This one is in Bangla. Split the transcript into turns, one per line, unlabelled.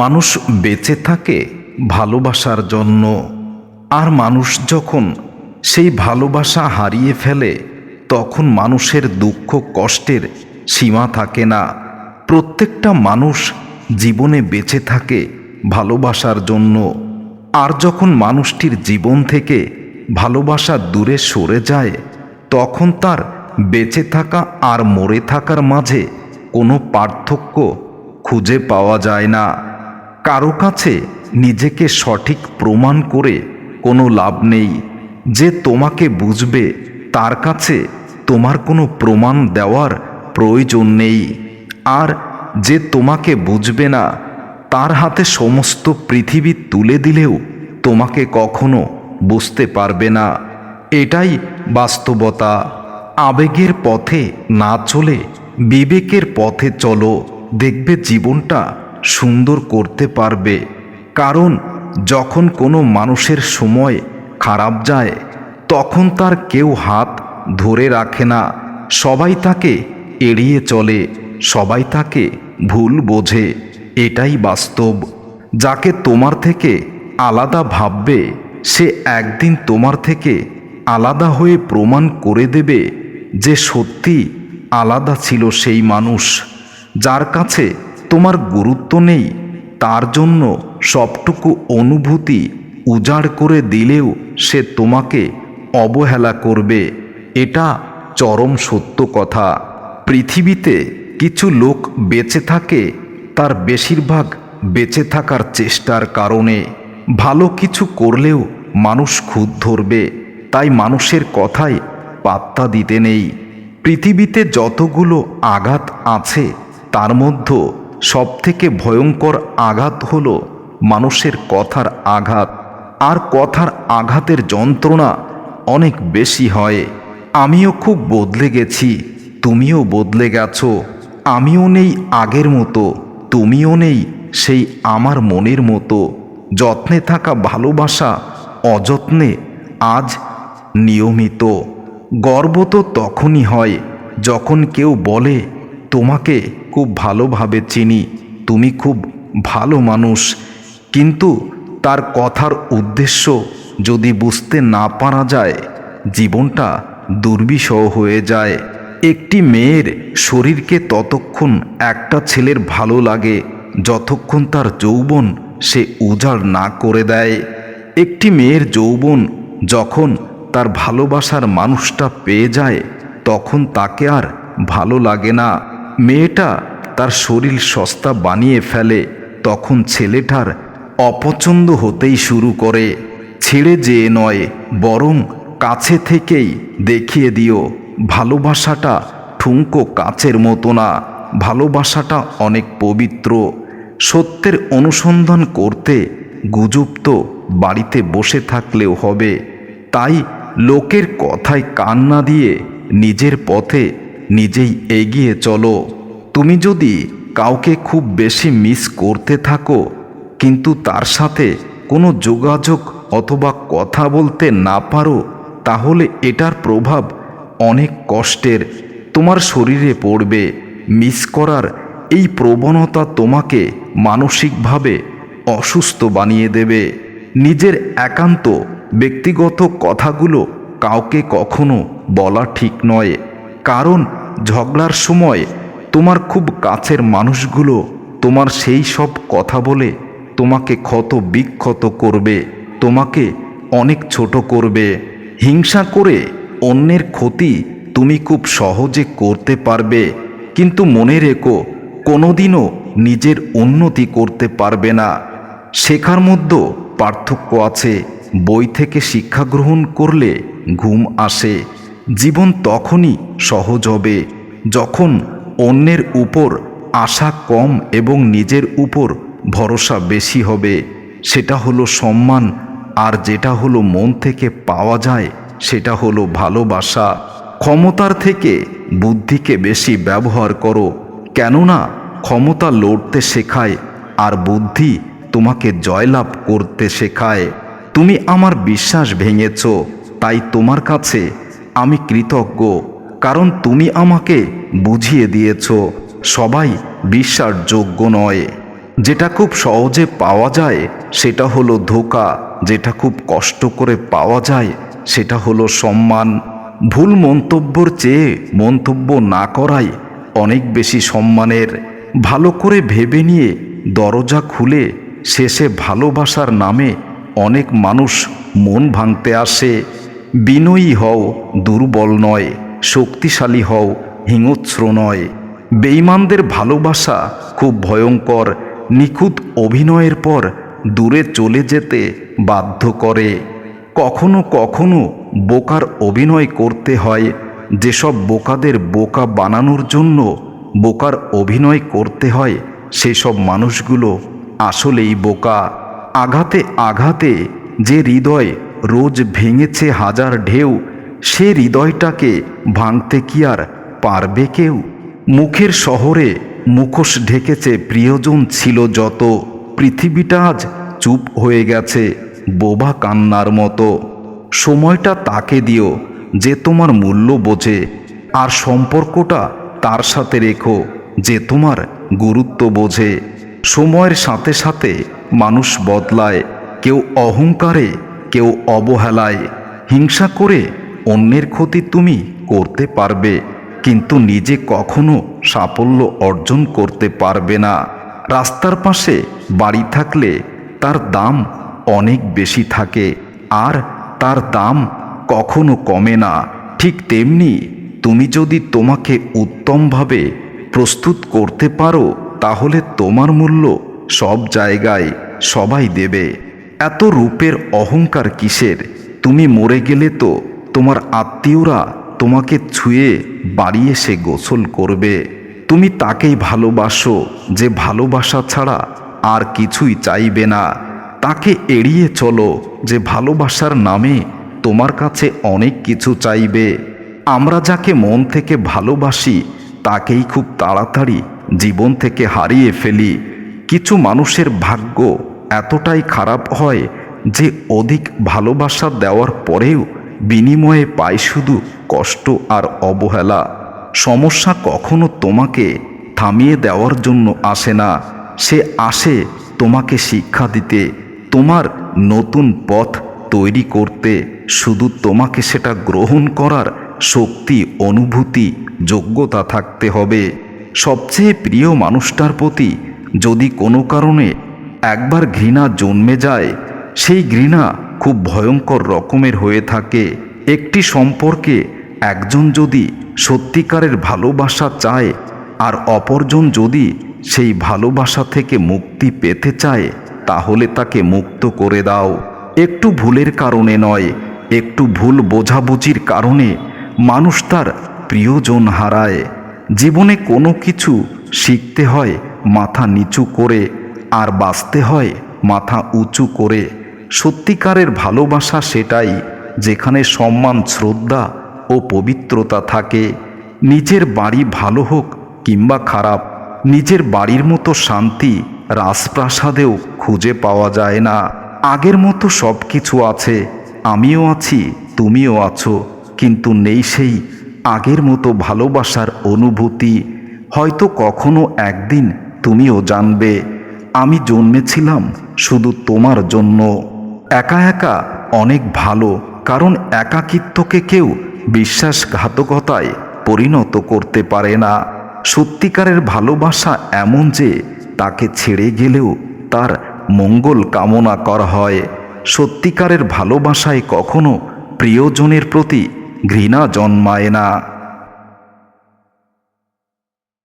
মানুষ বেঁচে থাকে ভালোবাসার জন্য, আর মানুষ যখন সেই ভালোবাসা হারিয়ে ফেলে, তখন মানুষের দুঃখ কষ্টের সীমা থাকে না। প্রত্যেকটা মানুষ জীবনে বেঁচে থাকে ভালোবাসার জন্য, আর যখন মানুষটির জীবন থেকে ভালোবাসা দূরে সরে যায়, তখন তার বেঁচে থাকা আর মরে থাকার মাঝে কোনো পার্থক্য খুঁজে পাওয়া যায় না। কারও কাছে নিজেকে সঠিক প্রমাণ করে কোনো লাভ নেই। যে তোমাকে বুঝবে, তার কাছে তোমার কোনো প্রমাণ দেওয়ার প্রয়োজন নেই। আর যে তোমাকে বুঝবে না, তার হাতে সমস্ত পৃথিবী তুলে দিলেও তোমাকে কখনো বুঝতে পারবে না। এটাই বাস্তবতা। আবেগের পথে না চলে, বিবেকের পথে চলো। দেখবে জীবনটা সুন্দর করতে পারবে। কারণ যখন কোনো মানুষের সময় খারাপ যায়, তখন তার কেউ হাত ধরে রাখে না। সবাই তাকে এড়িয়ে চলে, সবাই তাকে ভুল বোঝে। এটাই বাস্তব। যাকে তোমার থেকে আলাদা ভাববে, সে একদিন তোমার থেকে আলাদা হয়ে প্রমাণ করে দেবে যে সত্যি আলাদা ছিল সেই মানুষ, যার কাছে তোমার গুরুত্ব নেই, তার জন্য সবটুকু অনুভূতি উজাড় করে দিলেও সে তোমাকে অবহেলা করবে। এটা চরম সত্য কথা। পৃথিবীতে কিছু লোক বেঁচে থাকে, তার বেশিরভাগ বেঁচে থাকার চেষ্টার কারণে। ভালো কিছু করলেও মানুষ খুদ ধরবে, তাই মানুষের কথায় পাত্তা দিতে নেই। পৃথিবীতে যতগুলো আঘাত আছে, তার মধ্যে সবথেকে ভয়ঙ্কর আঘাত হল মানুষের কথার আঘাত। আর কথার আঘাতের যন্ত্রণা অনেক বেশি হয়। আমিও খুব বদলে গেছি। তুমিও বদলে গেছো। আমিও নেই আগের মতো। তুমিও নেই সেই আমার মনের মতো। যত্নে থাকা ভালোবাসা অযত্নে আজ নিয়মিত। গর্ব তো তখনই হয় যখন কেউ বলে, তোমাকে খুব ভালোভাবে চিনি, তুমি খুব ভালো মানুষ। কিন্তু তার কথার উদ্দেশ্য যদি বুঝতে না পারা যায়, জীবনটা দুর্বিষহ হয়ে যায়। একটি মেয়ের শরীরকে ততক্ষণ একটা ছেলের ভালো লাগে, যতক্ষণ তার যৌবন সে উজাড় না করে দেয়। একটি মেয়ের যৌবন যখন তার ভালোবাসার মানুষটা পেয়ে যায়, তখন তাকে আর ভালো লাগে না। মেয়েটা তার শরীর সস্তা বানিয়ে ফেলে, তখন ছেলেটার অপছন্দ হতেই শুরু করে। ছেড়ে যেয়ে নয়, বরং কাছে থেকেই দেখিয়ে দিও, ভালোবাসাটা ঠুঙ্কো কাচের মতো না, ভালোবাসাটা অনেক পবিত্র। সত্যের অনুসন্ধান করতে গুজব তো বাড়িতে বসে থাকলেও হবে। তাই লোকের কথায় কান না দিয়ে নিজের পথে নিজেই এগিয়ে চলো। তুমি যদি কাউকে খুব বেশি মিস করতে থাকো, কিন্তু তার সাথে কোনো যোগাযোগ অথবা কথা বলতে না পারো, তাহলে এটার প্রভাব অনেক কষ্টের। তোমার শরীরে পড়বে। মিস করার এই প্রবণতা তোমাকে মানসিকভাবে অসুস্থ বানিয়ে দেবে। নিজের একান্ত ব্যক্তিগত কথাগুলো কাউকে কখনো বলা ঠিক নয়। কারণ ঝগড়ার সময় তোমার খুব কাছের মানুষগুলো তোমার সেই সব কথা বলে তোমাকে ক্ষত বিক্ষত করবে, তোমাকে অনেক ছোট করবে। হিংসা করে অন্যের ক্ষতি তুমি খুব সহজে করতে পারবে, কিন্তু মনে রেখো কোনোদিনও নিজের উন্নতি করতে পারবে না। শেখার মধ্যে পার্থক্য আছে, বই থেকে শিক্ষা গ্রহণ করলে ঘুম আসে। জীবন তখনই সহজ হবে যখন অন্যের উপর আশা কম এবং নিজের উপর ভরসা বেশি হবে। সেটা হলো সম্মান, আর যেটা হলো মন থেকে পাওয়া যায়, সেটা হলো ভালোবাসা। ক্ষমতার থেকে বুদ্ধিকে বেশি ব্যবহার করো, কেননা ক্ষমতা লড়তে শেখায়, আর বুদ্ধি তোমাকে জয়লাভ করতে শেখায়। তুমি আমার বিশ্বাস ভেঙেছ, তাই তোমার কাছে আমি কৃতজ্ঞ, কারণ তুমি আমাকে বুঝিয়ে দিয়েছ। সবাই বিশ্বাসযোগ্য নয়। যেটা খুব সহজে পাওয়া যায়, সেটা হলো ধোকা। যেটা খুব কষ্ট করে পাওয়া যায়, সেটা হলো সম্মান। ভুল মন্তব্যর চেয়ে মন্তব্য না করাই অনেক বেশি সম্মানের। ভালো করে ভেবে নিয়ে দরজা খুলে শেষে ভালোবাসার নামে অনেক মানুষ মন ভাঙতে আসে। বিনয়ী হও, দুর্বল নয়, শক্তিশালী হও, হিংস্র নয়। বেঈমানদের ভালোবাসা খুব ভয়ঙ্কর, নিখুঁত অভিনয়ের পর দূরে চলে যেতে বাধ্য করে। কখনো কখনো বোকার অভিনয় করতে হয়, যেসব বোকাদের বোকা বানানোর জন্য বোকার অভিনয় করতে হয়, সেসব মানুষগুলো আসলেই বোকা। আঘাতে আঘাতে যে হৃদয় রোজ ভেঙেছে হাজার ঢেউ, সে হৃদয়টাকে ভাঙতে কি আর পারবে কেউ? মুখের শহরে মুখোশ ঢেকেছে প্রিয়জন ছিল যত, পৃথিবীটা আজ চুপ হয়ে গেছে বোবা কান্নার মতো। সময়টা তাকে দিও যে তোমার মূল্য বোঝে, আর সম্পর্কটা তার সাথে রেখো যে তোমার গুরুত্ব বোঝে। সময়ের সাথে সাথে মানুষ বদলায়, কেউ অহংকারে কেউ অবহেলায়। হিংসা করে অন্যের ক্ষতি তুমি করতে পারবে, কিন্তু নিজে কখনো সাফল্য অর্জন করতে পারবে না। রাস্তার পাশে বাড়ি থাকলে তার দাম অনেক বেশি থাকে, আর তার দাম কখনো কমে না। ঠিক তেমনি তুমি যদি তোমাকে উত্তমভাবে প্রস্তুত করতে পারো, তাহলে তোমার মূল্য সব জায়গায় সবাই দেবে। এত রূপের অহংকার কিসের? তুমি মরে গেলে তো তোমার আত্মীয়রা তোমাকে ছুঁয়ে বাড়ি এসে গোসল করবে। তুমি তাকেই ভালোবাসো, যে ভালোবাসা ছাড়া আর কিছুই চাইবে না। তাকে এড়িয়ে চলো, যে ভালোবাসার নামে তোমার কাছে অনেক কিছু চাইবে। আমরা যাকে মন থেকে ভালোবাসি, তাকেই খুব তাড়াতাড়ি জীবন থেকে হারিয়ে ফেলি। কিছু মানুষের ভাগ্য এতটাই খারাপ হয় যে অধিক ভালোবাসা দেওয়ার পরেও বিনিময়ে পায় শুধু কষ্ট আর অবহেলা। সমস্যা কখনো তোমাকে থামিয়ে দেওয়ার জন্য আসে না। সে আসে তোমাকে শিক্ষা দিতে, তোমার নতুন পথ তৈরি করতে। শুধু তোমাকে সেটা গ্রহণ করার শক্তি, অনুভূতি, যোগ্যতা থাকতে হবে। সবচেয়ে প্রিয় মানুষটার প্রতি যদি কোনো কারণে একবার ঘৃণা জন্মে যায়, সেই ঘৃণা খুব ভয়ঙ্কর রকমের হয়ে থাকে। একটি সম্পর্কে একজন যদি সত্যিকারের ভালোবাসা চায়, আর অপরজন যদি সেই ভালোবাসা থেকে মুক্তি পেতে চায়, তাহলে তাকে মুক্ত করে দাও। একটু ভুলের কারণে নয়, একটু ভুল বোঝাবুঝির কারণে মানুষ তার প্রিয়জন হারায়। জীবনে কোনো কিছু শিখতে হয় মাথা নিচু করে আর বাঁচতে হয়, মাথা উঁচু করে। সত্যিকারের ভালোবাসা সেটাই যেখানে সম্মান, শ্রদ্ধা ও পবিত্রতা থাকে। নিজের বাড়ি ভালো হোক কিংবা খারাপ, নিজের বাড়ির মতো শান্তি রাজপ্রাসাদেও খুঁজে পাওয়া যায় না। আগের মতো সব কিছু আছে, আমিও আছি, তুমিও আছো, কিন্তু নেই সেই আগের মতো ভালোবাসার অনুভূতি। হয়তো কখনো একদিন তুমিও জানবে। আমি জন্মেছিলাম শুধু তোমার জন্য। একা একা অনেক ভালো, কারণ একাকিত্বকে কেউ বিশ্বাসঘাতকতায় পরিণত করতে পারে না। সত্যিকারের ভালোবাসা এমন যে তাকে ছেড়ে গেলেও তার মঙ্গল কামনা করা হয়। সত্যিকারের ভালোবাসায় কখনো প্রিয়জনের প্রতি ঘৃণা জন্মায় না।